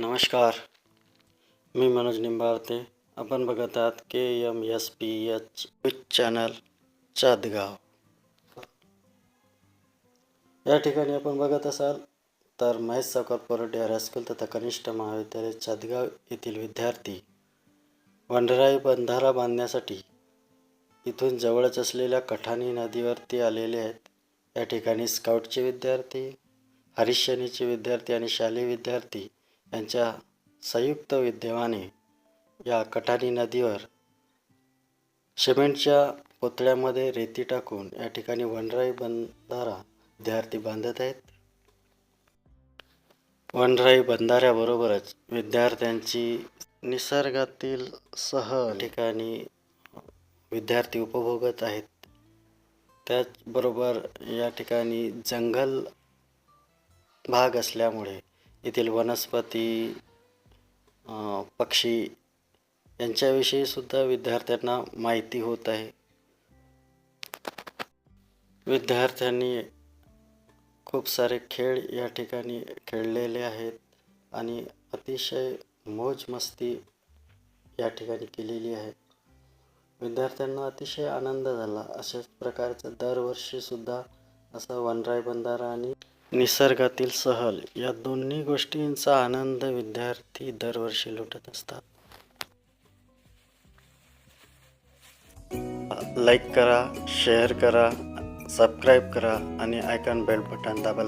नमस्कार मी मनोज निंबाळते. आपण बघत आहात K M S P H news channel Chadgaon. या ठिकाणी आपण बघत असाल तर महेश सावकार पोरडे हायस्कूल तथा कनिष्ठ महाविद्यालय चादगाव येथील विद्यार्थी वंडराई बंधारा बांधण्यासाठी इथून जवळच असलेल्या कठाणी नदीवरती आलेले आहेत. या ठिकाणी स्काउटचे विद्यार्थी हरिशनीचे विद्यार्थी आणि शालेय विद्यार्थी यांच्या संयुक्त विद्यमाने या कठाणी नदीवर सिमेंटच्या पोतळ्यामध्ये रेती टाकून या ठिकाणी वनराई बंधारा विद्यार्थी बांधत आहेत. वनराई बंधाऱ्याबरोबरच विद्यार्थ्यांची निसर्गातील सह ठिकाणी विद्यार्थी उपभोगत आहेत. त्याचबरोबर या ठिकाणी जंगल भाग असल्यामुळे येथील वनस्पती पक्षी यांच्याविषयी सुद्धा विद्यार्थ्यांना माहिती होत आहे. विद्यार्थ्यांनी खूप सारे खेळ या ठिकाणी खेळलेले आहेत आणि अतिशय मौज मस्ती या ठिकाणी केलेली आहे. विद्यार्थ्यांना अतिशय आनंद झाला. अशाच प्रकारचं दरवर्षीसुद्धा असा वनराय बंधारा आणि निसर्गातील सहल या दोन्ही गोष्टींचा आनंद विद्यार्थी दरवर्षी लुटत असतात. लाईक करा शेअर करा सबस्क्राईब करा आणि आयकॉन बेल बटन दाबायला